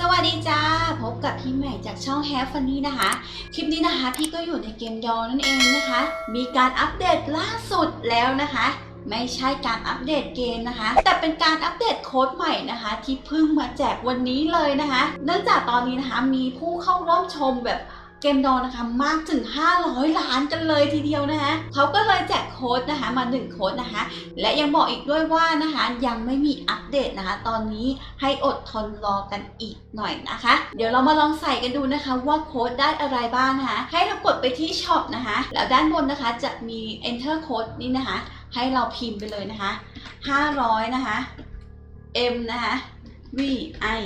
สวัสดีจ้า พบกับพี่ใหม่จากช่อง Have Funny นะคะ คลิปนี้นะคะพี่ก็อยู่ในเกมยอนั่นเองนะคะ มีการอัปเดตล่าสุดแล้วนะคะ ไม่ใช่การอัปเดตเกมนะคะ แต่เป็นการอัปเดตโค้ดใหม่นะคะ ที่เพิ่งมาแจกวันนี้เลยนะคะ เนื่องจากตอนนี้นะคะมีผู้เข้าร่วมชมแบบ เกมดอนะคะมากถึง 500 ล้านกันเลยทีเดียวนะคะเขาก็เลยแจกโค้ดนะคะมา 1 โค้ดนะคะ และยังบอกอีกด้วยว่านะคะยังไม่มีอัปเดตนะคะ ตอนนี้ให้อดทนรอกันอีกหน่อยนะคะ เดี๋ยวเรามาลองใส่กันดูนะคะว่าโค้ดได้อะไรบ้างนะคะ ให้เรากดไปที่ช็อปนะคะ แล้วด้านบนนะคะจะมี enter code นี่นะคะ ให้เราพิมพ์ไปเลยนะคะ 500 นะคะ M นะคะ V I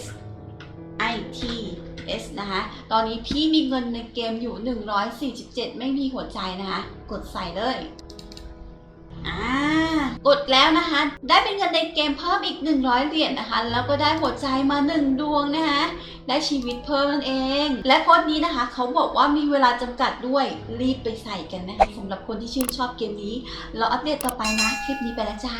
S I T S นะคะ ตอนนี้พี่มีเงินในเกมอยู่ 147 ไม่มีหัวใจนะคะ กดใส่เลย อ่ากดแล้วนะคะ ได้เป็นเงินในเกมเพิ่มอีก 100 เหรียญนะคะ แล้วก็ได้หัวใจมา 1 ดวงนะคะ ได้ชีวิตเพิ่มนั่นเอง และโค้ดนี้นะคะเขาบอกว่ามีเวลาจำกัดด้วย รีบไปใส่กันนะคะสำหรับคนที่ชื่นชอบเกมนี้ เราอัปเดตต่อไปนะ คลิปนี้ไปแล้วจ้า